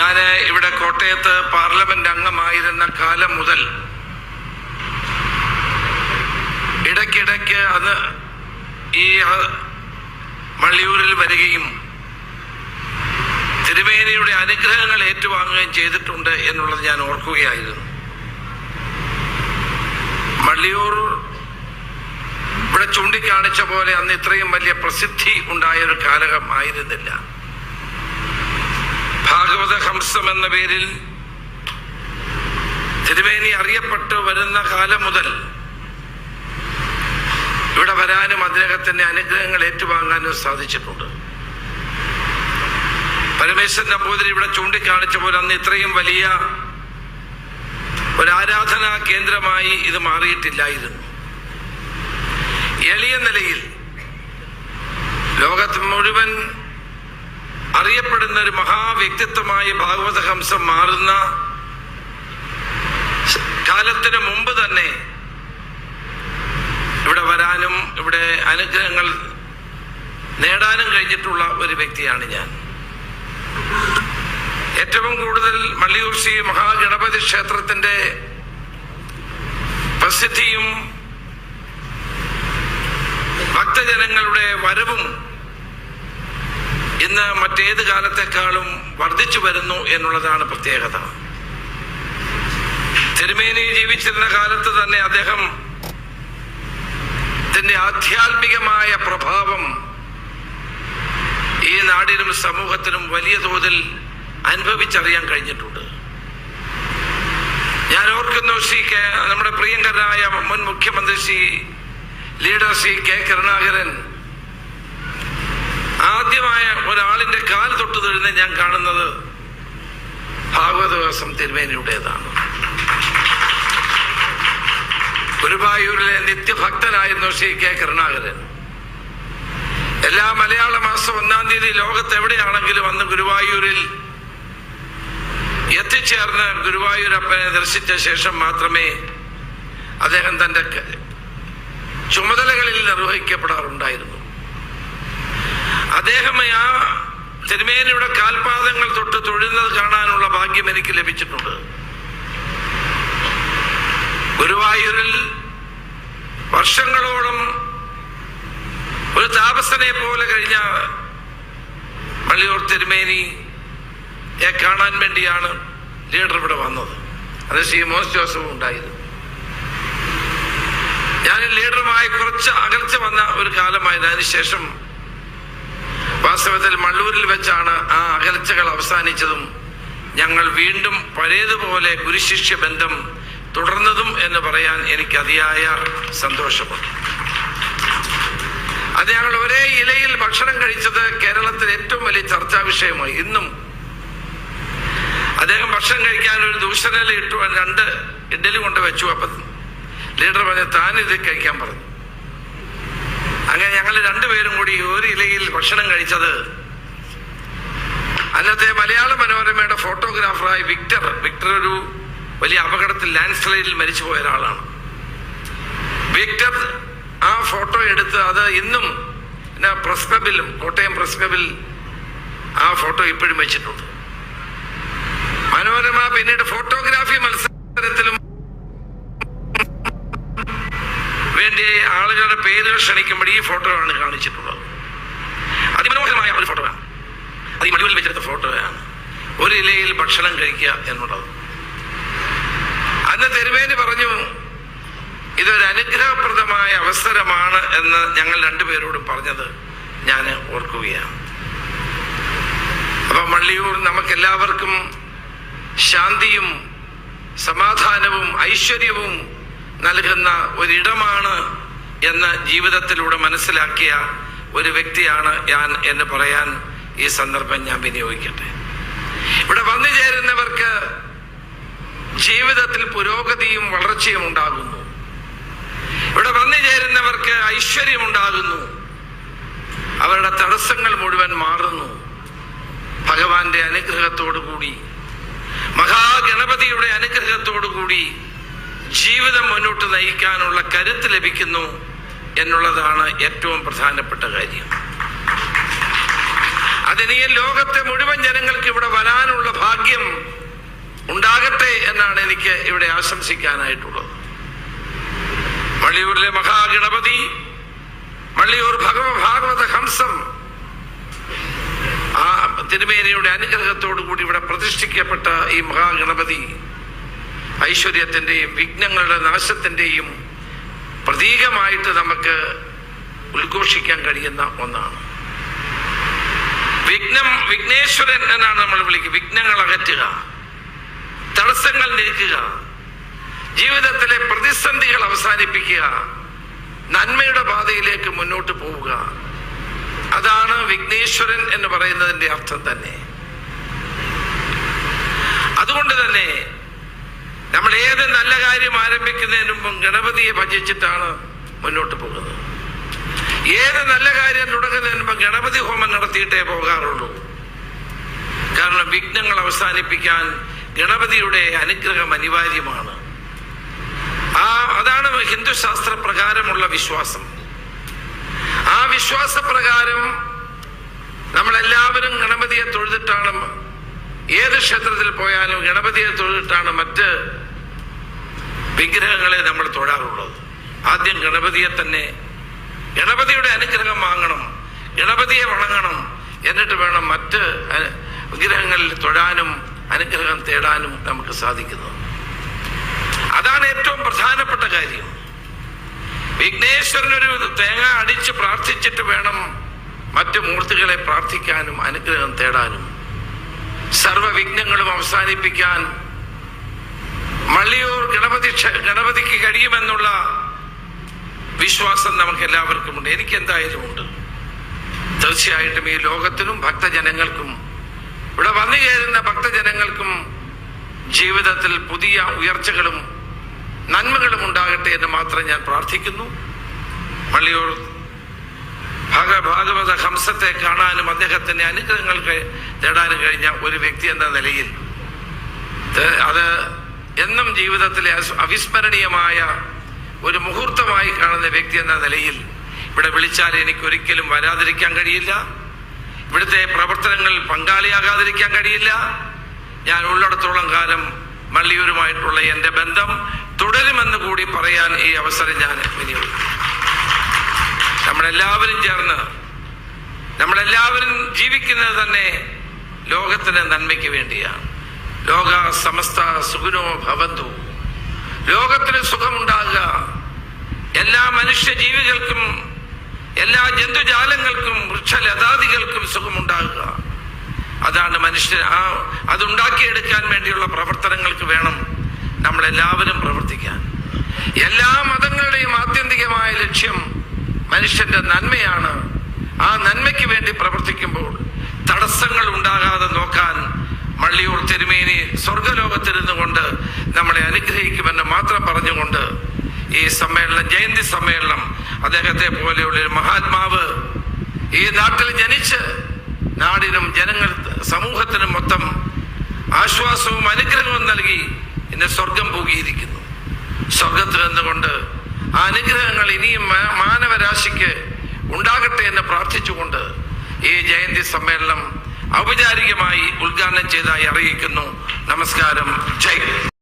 ഞാൻ ഇവിടെ കോട്ടയത്ത് പാർലമെന്റ് അംഗമായിരുന്ന കാലം മുതൽ ഇടയ്ക്കിടയ്ക്ക് അത് ഈ വള്ളിയൂരിൽ വരികയും തിരുമേനിയുടെ അനുഗ്രഹങ്ങൾ ഏറ്റുവാങ്ങുകയും ചെയ്തിട്ടുണ്ട് എന്നുള്ളത് ഞാൻ ഓർക്കുകയായിരുന്നു. വള്ളിയൂർ ഇവിടെ ചൂണ്ടിക്കാണിച്ച പോലെ അന്ന് ഇത്രയും വലിയ പ്രസിദ്ധി ഉണ്ടായ ഒരു കാലകം ആയിരുന്നില്ല. ഭാഗവത ഹംസം എന്ന പേരിൽ തിരുവേനി അറിയപ്പെട്ടു വരുന്ന കാലം മുതൽ ഇവിടെ വരാനും അദ്ദേഹത്തിന്റെ അനുഗ്രഹങ്ങൾ ഏറ്റുവാങ്ങാനും സാധിച്ചിട്ടുണ്ട്. പരമേശ്വരൻ നമ്പൂതിരി ഇവിടെ ചൂണ്ടിക്കാണിച്ച പോലെ അന്ന് ഇത്രയും വലിയ ഒരു ആരാധനാ കേന്ദ്രമായി ഇത് മാറിയിട്ടില്ലായിരുന്നു. എളിയ നിലയിൽ ലോകത്ത് മുഴുവൻ അറിയപ്പെടുന്ന ഒരു മഹാവ്യക്തിത്വമായ ഭാഗവത ഹംസം മാറുന്ന കാലത്തിന് മുമ്പ് തന്നെ ഇവിടെ വരാനും ഇവിടെ അനുഗ്രഹങ്ങൾ നേടാനും കഴിഞ്ഞിട്ടുള്ള ഒരു വ്യക്തിയാണ് ഞാൻ. ഏറ്റവും കൂടുതൽ മള്ളിയൂർ ശ്രീ മഹാഗണപതി ക്ഷേത്രത്തിന്റെ പ്രസിദ്ധിയും ഭക്തജനങ്ങളുടെ വരവും ഇന്ന് മറ്റേത് കാലത്തെക്കാളും വർദ്ധിച്ചു വരുന്നു എന്നുള്ളതാണ് പ്രത്യേകത. തിരുമേനി ജീവിച്ചിരുന്ന കാലത്ത് തന്നെ അദ്ദേഹം തന്റെ ആധ്യാത്മികമായ പ്രഭാവം ഈ നാടിനും സമൂഹത്തിനും വലിയ തോതിൽ അനുഭവിച്ചറിയാൻ കഴിഞ്ഞിട്ടുണ്ട്. ഞാൻ ഓർക്കുന്നു ശ്രീ കെ നമ്മുടെ പ്രിയങ്കരനായ മുൻ മുഖ്യമന്ത്രി ശ്രീ ലീഡർ ശ്രീ കെ കരുണാകരൻ ആദ്യമായ ഒരാളിന്റെ കാൽ തൊട്ട് തൊഴുന്ന ഞാൻ കാണുന്നത് ഭാഗവതവാസം തിരുമേനിയുടേതാണ്. ഗുരുവായൂരിലെ നിത്യഭക്തനായിരുന്നു ശ്രീ കെ കരുണാകരൻ. എല്ലാ മലയാള മാസം ഒന്നാം തീയതി ലോകത്ത് എവിടെയാണെങ്കിലും അന്ന് ഗുരുവായൂരിൽ എത്തിച്ചേർന്ന് ഗുരുവായൂരപ്പനെ ദർശിച്ച ശേഷം മാത്രമേ അദ്ദേഹം തന്റെ ചുമതലകളിൽ നിർവഹിക്കപ്പെടാറുണ്ടായിരുന്നു. അദ്ദേഹം ആ തിരുമേനിയുടെ കാൽപാദങ്ങൾ തൊട്ട് തൊഴുന്നത് കാണാനുള്ള ഭാഗ്യം എനിക്ക് ലഭിച്ചിട്ടുണ്ട്. ഗുരുവായൂരിൽ വർഷങ്ങളോളം ഒരു താപസനെ പോലെ കഴിഞ്ഞ പള്ളിയൂർ തിരുമേനിയെ കാണാൻ വേണ്ടിയാണ് ലീഡർ ഇവിടെ വന്നത്. അത് ശ്രീ മോസ് ജോസഫ് ഉണ്ടായിരുന്നു. ഞാൻ ലീഡറുമായി കുറച്ച് അകൽച്ച വന്ന ഒരു കാലമായിരുന്നു അതിനുശേഷം വാസ്തവത്തിൽ മള്ളൂരിൽ വെച്ചാണ് ആ അകൽച്ചകൾ അവസാനിച്ചതും ഞങ്ങൾ വീണ്ടും പഴയതുപോലെ ഗുരുശിഷ്യ ബന്ധം തുടർന്നതും എന്ന് പറയാൻ എനിക്ക് അതിയായ സന്തോഷമുണ്ട്. അത് ഞങ്ങൾ ഒരേ ഇലയിൽ ഭക്ഷണം കഴിച്ചത് കേരളത്തിൽ ഏറ്റവും വലിയ ചർച്ചാ വിഷയമായി. ഇന്നും അദ്ദേഹം ഭക്ഷണം കഴിക്കാൻ ഒരു ദൂഷണയിൽ ഇട്ടു രണ്ട് ഇഡ്ഡലി കൊണ്ട് വെച്ചു. അപ്പം ലീഡർ പറഞ്ഞു താൻ ഇത് കഴിക്കാൻ പറഞ്ഞു. അങ്ങനെ ഞങ്ങൾ രണ്ടുപേരും കൂടി ഒരു ഇലയിൽ ഭക്ഷണം കഴിച്ചത്. അന്നത്തെ മലയാള മനോരമയുടെ ഫോട്ടോഗ്രാഫറായ വിക്ടർ വിക്ടർ ഒരു വലിയ അപകടത്തിൽ ലാൻഡ് സ്ലൈഡിൽ മരിച്ചുപോയ ഒരാളാണ്. വിക്ടർ ആ ഫോട്ടോ എടുത്ത് അത് ഇന്നും എന്നാ പ്രസ് ക്ലബിലും കോട്ടയം പ്രസ് ക്ലബിൽ ആ ഫോട്ടോ ഇപ്പോഴും വെച്ചിട്ടുണ്ട്. മനോരമ പിന്നീട് ഫോട്ടോഗ്രാഫി മത്സരത്തിലും വേണ്ടി ആളുകളുടെ പേരുകൾ ക്ഷണിക്കുമ്പോൾ ഈ ഫോട്ടോ ആണ് കാണിച്ചിട്ടുള്ളത്. അതിമനോഹരമായ ഒരു ഫോട്ടോയാണ്. അത് ഈ മടിവിൽ വെച്ചെടുത്ത ഫോട്ടോയാണ്. ഒരു ഇലയിൽ ഭക്ഷണം കഴിക്കുക എന്നുള്ളത്. അന്ന് തെരുവേന് പറഞ്ഞു ഇതൊരു അനുഗ്രഹപ്രദമായ അവസരമാണ് എന്ന് ഞങ്ങൾ രണ്ടുപേരോടും പറഞ്ഞത് ഞാൻ ഓർക്കുകയാണ്. അപ്പൊ മള്ളിയൂർ നമുക്കെല്ലാവർക്കും ശാന്തിയും സമാധാനവും ഐശ്വര്യവും നൽകുന്ന ഒരിടമാണ് എന്ന് ജീവിതത്തിലൂടെ മനസ്സിലാക്കിയ ഒരു വ്യക്തിയാണ് ഞാൻ എന്ന് പറയാൻ ഈ സന്ദർഭം ഞാൻ വിനിയോഗിക്കട്ടെ. ഇവിടെ വന്നു ചേരുന്നവർക്ക് ജീവിതത്തിൽ പുരോഗതിയും വളർച്ചയും ഉണ്ടാകുന്നു. ഇവിടെ വന്നു ചേരുന്നവർക്ക് ഐശ്വര്യമുണ്ടാകുന്നു അവരുടെ തടസ്സങ്ങൾ മുഴുവൻ മാറുന്നു. ഭഗവാന്റെ അനുഗ്രഹത്തോടു കൂടി മഹാഗണപതിയുടെ അനുഗ്രഹത്തോടു കൂടി ജീവിതം മുന്നോട്ട് നയിക്കാനുള്ള കരുത്ത് ലഭിക്കുന്നു എന്നുള്ളതാണ് ഏറ്റവും പ്രധാനപ്പെട്ട കാര്യം. അതിന് ലോകത്തെ മുഴുവൻ ജനങ്ങൾക്ക് ഇവിടെ വരാനുള്ള ഭാഗ്യം ഉണ്ടാകട്ടെ എന്നാണ് എനിക്ക് ഇവിടെ ആശംസിക്കാനായിട്ടുള്ളത്. വള്ളിയൂരിലെ മഹാഗണപതി വള്ളിയൂർ ഭഗവ ഭാഗവത ഹംസം ആ തിരുമേനിയുടെ അനുഗ്രഹത്തോടു കൂടി ഇവിടെ പ്രതിഷ്ഠിക്കപ്പെട്ട ഈ മഹാഗണപതി ഐശ്വര്യത്തിന്റെയും വിഘ്നങ്ങളുടെ നാശത്തിന്റെയും പ്രതീകമായിട്ട് നമുക്ക് ഉദ്ഘോഷിക്കാൻ കഴിയുന്ന ഒന്നാണ്. വിഘ്നം വിഘ്നേശ്വരൻ എന്നാണ് നമ്മൾ വിളിക്കുക. വിഘ്നങ്ങൾ അകറ്റുക. തടസ്സങ്ങൾ നീക്കുക. ജീവിതത്തിലെ പ്രതിസന്ധികൾ അവസാനിപ്പിക്കുക. നന്മയുടെ പാതയിലേക്ക് മുന്നോട്ട് പോവുക. അതാണ് വിഘ്നേശ്വരൻ എന്ന് പറയുന്നതിന്റെ അർത്ഥം തന്നെ. അതുകൊണ്ട് തന്നെ നമ്മൾ ഏത് നല്ല കാര്യം ആരംഭിക്കുന്നതിന് മുമ്പ് ഗണപതിയെ ഭജിച്ചിട്ടാണ് മുന്നോട്ട് പോകുന്നത്. ഏത് നല്ല കാര്യം തുടങ്ങുന്നതിന് മുമ്പ് ഗണപതി ഹോമം നടത്തിയിട്ടേ പോകാറുള്ളൂ. കാരണം വിഘ്നങ്ങൾ അവസാനിപ്പിക്കാൻ ഗണപതിയുടെ അനുഗ്രഹം അനിവാര്യമാണ്. ആ അതാണ് ഹിന്ദു ശാസ്ത്ര പ്രകാരമുള്ള വിശ്വാസം. ആ വിശ്വാസപ്രകാരം നമ്മളെല്ലാവരും ഗണപതിയെ തൊഴുതിട്ടാണ് ഏത് ക്ഷേത്രത്തിൽ പോയാലും ഗണപതിയെ തൊഴുതിട്ടാണ് മറ്റ് വിഗ്രഹങ്ങളെ നമ്മൾ തൊഴാറുള്ളത്. ആദ്യം ഗണപതിയെ തന്നെ ഗണപതിയുടെ അനുഗ്രഹം വാങ്ങണം ഗണപതിയെ വണങ്ങണം. എന്നിട്ട് വേണം മറ്റ് വിഗ്രഹങ്ങളിൽ തൊഴാനും അനുഗ്രഹം തേടാനും നമുക്ക് സാധിക്കുന്നത്. അതാണ് ഏറ്റവും പ്രധാനപ്പെട്ട കാര്യം. വിഘ്നേശ്വരനൊരു തേങ്ങ അടിച്ച് പ്രാർത്ഥിച്ചിട്ട് വേണം മറ്റു മൂർത്തികളെ പ്രാർത്ഥിക്കാനും അനുഗ്രഹം തേടാനും. സർവവിഘ്നങ്ങളും അവസാനിപ്പിക്കാൻ മള്ളിയൂർ ഗണപതി ഗണപതിക്ക് കഴിയുമെന്നുള്ള വിശ്വാസം നമുക്ക് എല്ലാവർക്കും ഉണ്ട്. എനിക്ക് എന്തായാലും ഉണ്ട് തീർച്ചയായിട്ടും ഈ ലോകത്തിനും ഭക്തജനങ്ങൾക്കും ഇവിടെ വന്നു കയറുന്ന ഭക്തജനങ്ങൾക്കും ജീവിതത്തിൽ പുതിയ ഉയർച്ചകളും നന്മകളും ഉണ്ടാകട്ടെ എന്ന് മാത്രം ഞാൻ പ്രാർത്ഥിക്കുന്നു. മള്ളിയൂർ ഭാഗ ഭാഗവത ഹംസത്തെ കാണാനും അദ്ദേഹത്തിന്റെ അനുഗ്രഹങ്ങൾ തേടാനും കഴിഞ്ഞ ഒരു വ്യക്തി എന്ന നിലയിൽ അത് എന്നും ജീവിതത്തിലെ അവിസ്മരണീയമായ ഒരു മുഹൂർത്തമായി കാണുന്ന വ്യക്തി എന്ന നിലയിൽ ഇവിടെ വിളിച്ചാൽ എനിക്ക് ഒരിക്കലും വരാതിരിക്കാൻ കഴിയില്ല. ഇവിടുത്തെ പ്രവർത്തനങ്ങളിൽ പങ്കാളിയാകാതിരിക്കാൻ കഴിയില്ല. ഞാൻ ഉള്ളിടത്തോളം കാലം മള്ളിയൂരുമായിട്ടുള്ള എന്റെ ബന്ധം തുടരുമെന്ന് കൂടി പറയാൻ ഈ അവസരം ഞാൻ വിനിയോഗിക്കും നമ്മളെല്ലാവരും ചേർന്ന് നമ്മളെല്ലാവരും ജീവിക്കുന്നത് തന്നെ ലോകത്തിന് നന്മയ്ക്ക് വേണ്ടിയാണ്. ലോക സമസ്ത സുഖനോ ഭവന്തു. ലോകത്തിന് സുഖമുണ്ടാകുക. എല്ലാ മനുഷ്യ ജീവികൾക്കും എല്ലാ ജന്തുജാലങ്ങൾക്കും വൃക്ഷലതാദികൾക്കും സുഖമുണ്ടാകുക. അതാണ് മനുഷ്യൻ ആ അതുണ്ടാക്കിയെടുക്കാൻ വേണ്ടിയുള്ള പ്രവർത്തനങ്ങൾക്ക് വേണം നമ്മളെല്ലാവരും പ്രവർത്തിക്കാൻ. എല്ലാ മതങ്ങളുടെയും ആത്യന്തികമായ ലക്ഷ്യം മനുഷ്യന്റെ നന്മയാണ്. ആ നന്മയ്ക്ക് വേണ്ടി പ്രവർത്തിക്കുമ്പോൾ തടസ്സങ്ങൾ ഉണ്ടാകാതെ നോക്കാൻ മള്ളിയൂർ തിരുമേനി സ്വർഗലോകത്തിരുന്നു കൊണ്ട് നമ്മളെ അനുഗ്രഹിക്കുമെന്ന് മാത്രം പറഞ്ഞുകൊണ്ട് ഈ സമ്മേളനം ജയന്തി സമ്മേളനം അദ്ദേഹത്തെ പോലെയുള്ള ഒരു മഹാത്മാവ് ഈ നാട്ടിൽ ജനിച്ച് നാടിനും ജനങ്ങൾ സമൂഹത്തിനും മൊത്തം ആശ്വാസവും അനുഗ്രഹവും നൽകി ഇന്ന് സ്വർഗം പോകിയിരിക്കുന്നു സ്വർഗത്തിൽ നിന്നുകൊണ്ട് ആ അനുഗ്രഹങ്ങൾ ഇനിയും മാനവരാശിക്ക് ഉണ്ടാകട്ടെ എന്ന് പ്രാർത്ഥിച്ചുകൊണ്ട് ഈ ജയന്തി സമ്മേളനം ഔപചാരികമായി ഉദ്ഘാടനം ചെയ്തതായി അറിയിക്കുന്നു. നമസ്കാരം. ജയ്.